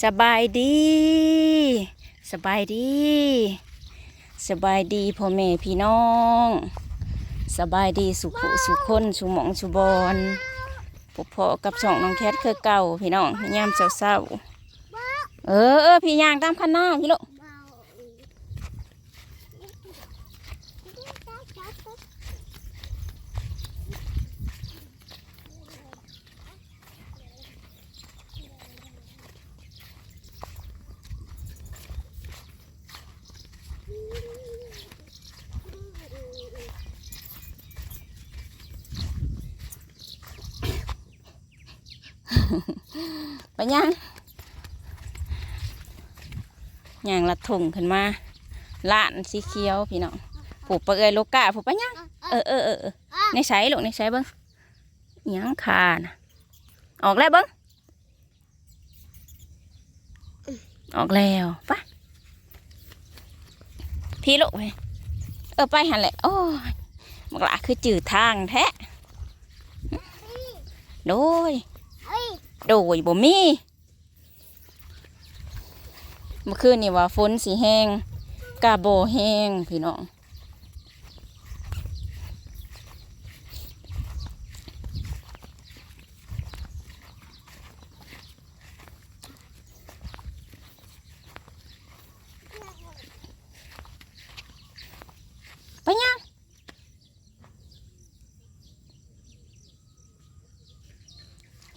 สบายดี สบายดี สบายดีพ่อแม่พี่น้อง สบายดีสุขสุขคนสุหมองสุบอนพบพอกับสองน้องแคทคือเก่าพี่น้องยามเศร้าๆเออเออพี่ยางตามคันหน้าพี่ลูก ไปย่างย่างละถุงขึ้นมาล้านสีเขียวพี่น้องผูกปลาเอยโลกาผูกไปย่างเออเออเออเออในใช้ลูกในใช้เบิ้งอิหยังคานะออกแล้วเบิ้งออกแล้วไปะพี่ลูกไปเออไปหันแหละโอ้ยมักละคือจืดทางแท้โดย โดยบ่มีเมื่อคืนนี่ว่าฝนสีแห้งกาโบแห้งพี่น้อง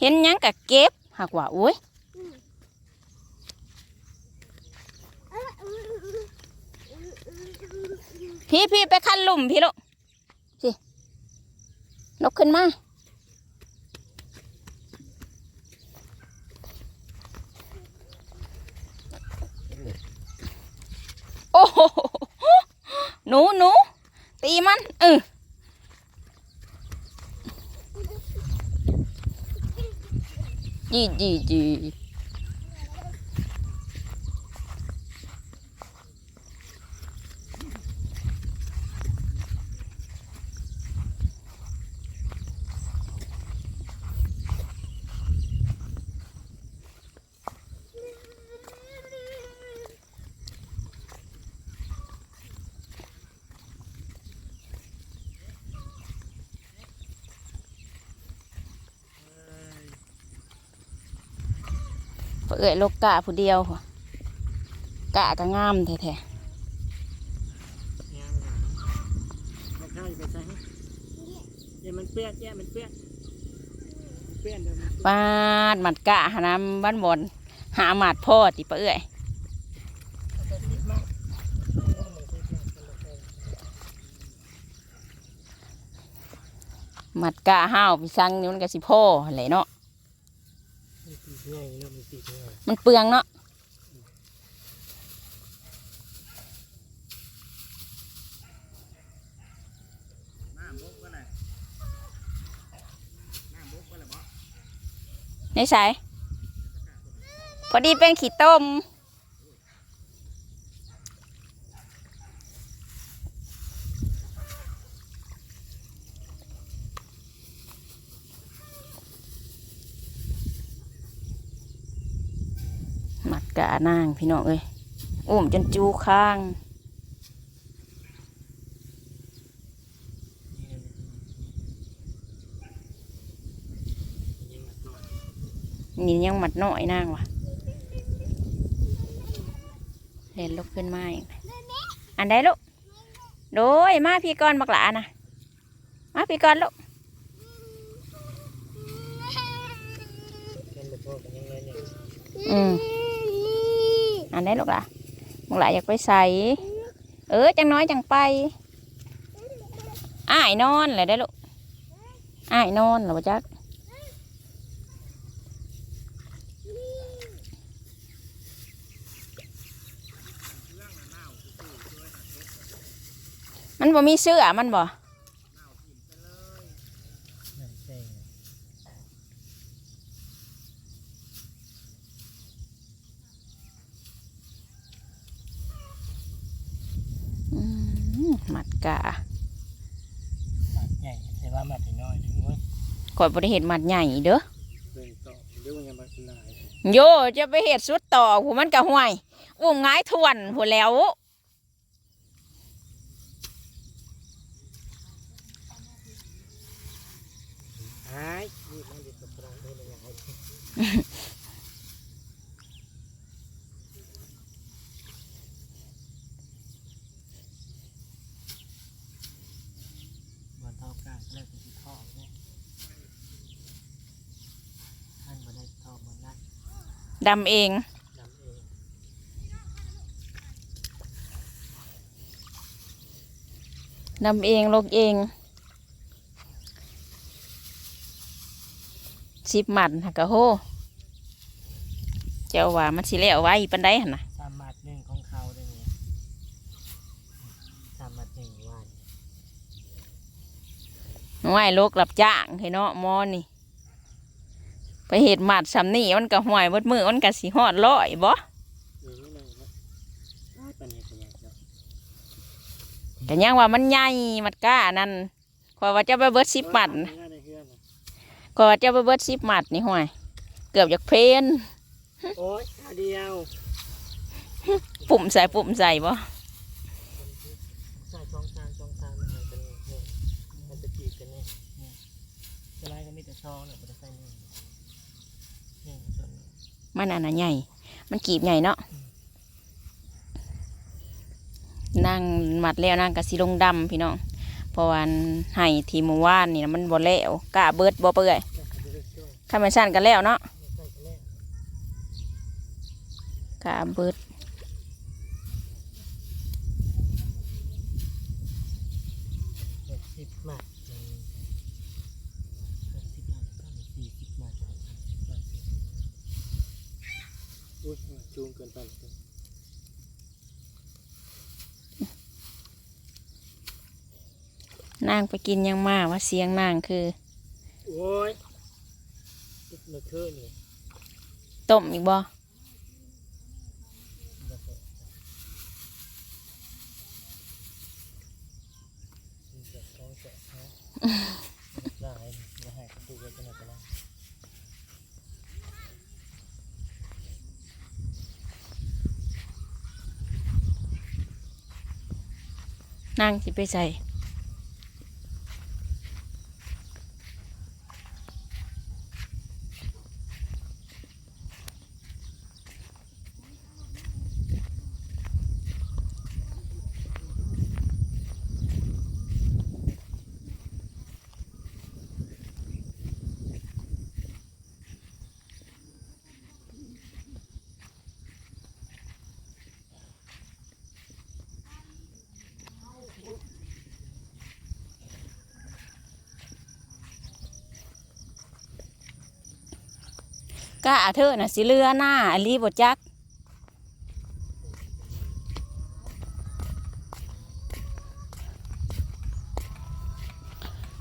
ห็นยังกะเก็บหากว่าโอ้ยพี่พี่ไปคันลุ่มพี่ลูกสิลุกขึ้นมาโอ้โหหนูหนูตีมันเออ จีจีจี เปื่อยโลกกะผู้เดียวหัวกะก็งามแท้ย่างหลังไม่เข้าอยู่ไปใส่ให้เดี๋ยวมันเปื้อนแย่มันเปื้อนเปื้อนเดี๋ยวมันๆปาดหมัดกะหาน้ำบ้านบอนหาหมัดพ่อติเปื่อยจะติดมากโอ้มันติดมากมันเลยหมัดกะห้าวพี่ซังนี่มันก็สิพ่อหั่นแหละเนาะ มันเปลืองเนาะในสายพอดีเป็นขีดต้มหมัด กะนางพี่น้องเอ้ยอุ้มจนจูข้างยิงหนักหน่อยนี่ยังหมัดน้อยนางวะเล่นลุกขึ้นมาอีกอันใดลูกโดยมาพี่ก่อนบักหลานะมาพี่ก่อนลูกเป็นแบบพวกกันยังไงเนี่ยอืม อันใดลูกหล่ะบักหลาอยากไปใส่เออจังน้อยจังไปอ้ายนอนเลยได้ลูกอ้ายนอนหรอจักมันบ่มีเสื้อมันบ่ นั่นเอง อืมหมัดกะ หมัดใหญ่แต่ ว่าหมัดน้อยๆโอ้ยก่อนบริเหตุหมัดใหญ่เด้อเป็นต่อเดี๋ยวยังมาหลายโยจะไปเห็ดสุดต่อผู้มันกะห่วยอุ้มง่ายทวนผู้แล้วหายนี่มันจะตกลงได้ยังไงมันเท่ากันแล้วจะที่ท่อเนี่ยท่านมาได้ท่อมันนั่น ดำเองนำเอง ดำเองลกเองสิบหมัดหักกะโหเจ้าว่ามันสิแล้วไว้ปันไดหั่นน่ะสามมัดหนึ่งของเขาได้ไหมสามมัดหนึ่งวันห่วยลกรับจ้างให้เนาะหมอนี่ ไปเห็ดหมัดสำนี่มันก็ห่วยเบดมือมันก็สิฮอดร้อยบ่หนึ่งไม่หนึ่งนะน้อยปันนี้เป็นยังไงเนาะแต่ยังว่ามันใหญ่มัดก้านั่นขอยว่าจะไปเบิดสิบหมัดเฮือนในเฮือนน่ะขอยว่าจะไปเบิดสิบหมัดนี่ห่วย เกือบจากเพนโอ้ยขาเดียวปุ่มใส่ปุ่มใส่บ่ใส่ช่องทางช่องทางมันหายไปนี่นี่มันจะจีบกันนี่นี่จะไล่ก็มีแต่ช่องเนี่ยมันจะใส่นี่นี่ส่วนนี้ มันอันนั้นใหญ่ มันกีบใหญ่เนาะนั่งหมัดแล้วนั่งกะสีลงดำพี่น้องเพราะวันไห้ทีมว่านนี่นะมันบ่แล้วกะเบิดบ่เปื่อยก็จะได้ช่วยถ้ามันสั้นกันแล้วเนาะกะเบิด หกสิบหมัดหนึ่งหกสิบหมัดก็มีสี่สิบหมัดสามสิบหมัดสี่สิบหมัดอุ้ย จูงเกินไปเลยนางไปกินยังมาว่าเสียงนางคือ โอ้ยติดมือเธอนี่ต้มอีกบ่แบบนี้มีแต่ท้องแสบท้องลายมาให้ประตูไว้จะไหนกันนะ นางสิไปใส่ กะเธอน่ะสิเรือหน้าอลีบจัก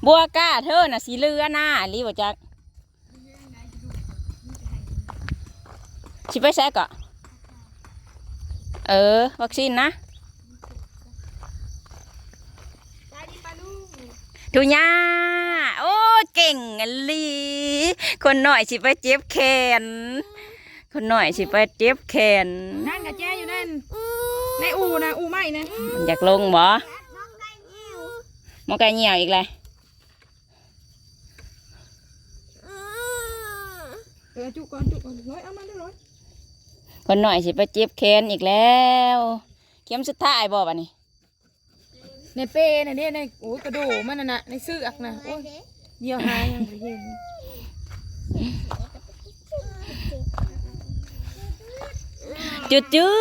บัวก้าเธอน่ะสีเรือหน้าอลีบจักสิไปใช้ก่อเออ วัคซีนนะ ทุญาโอ้เก่งอลีคนหน่อยสิไปเจ็บแขน คนหน่อยสิไปเจ็บแขน นั่นกับแจ้อยู่นั่นในอูนะอูไม่นะมันอยากลงบ่มอไก่เหี่ยวอีกเลยเออจุก่อนจุก่อนร้อยเอามาเด้อร้อยคนหน่อยสิไปเจ็บแขนอีกแล้ว เข็มสุดท้ายบ่บัดนี้ ในเป้น่ะเนี่ยในโอ้ยกระโดดมันน่ะนะในเสื้อกนะโอ้ยเยี่ยวหายยังไปเห็นจุดจื้อ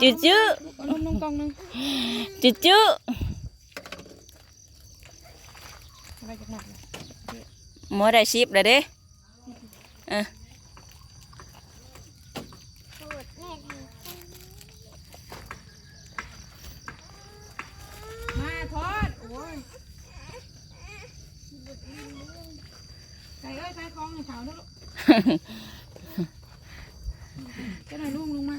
จุดจื้อเอานมนมกล่องหนึงจุดจื้ออะไรจากหนักนะหมอได้ชิปเลยเด้เออ มาทอดโอ้ยไก่เอ้ยไก่คลองใน เขาเด้อลูกเจ้าหน่อยลุงลงมา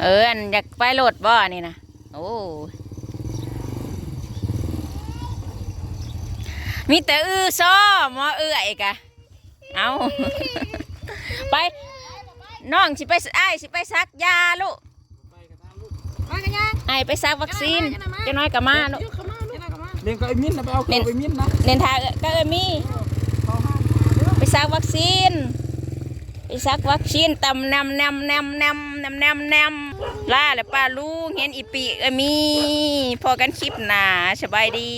เอออันอยากไปโหลดบ่อนี่นะโอ้มีแต่อื้อซ้อมอเอื้อยกะเอาไปน้องสิไปไอ้สิไปซักยาลูก ไอ้ายไปซักวัคซีนจะน้อยกับมาลูกเข้ามาลูกเข้ามาเลี้ยงก็ไอ้มิ้นนะไปเอาเล่นไอ้มิ้นนะเรียนทางก็เออมีไปซักวัคซีนไปซักวัคซีนตำนำนำนำนำนำนำนำล่าและป้าลุงเห็นอีปีเออมีพอกันคลิปหนาสบายดี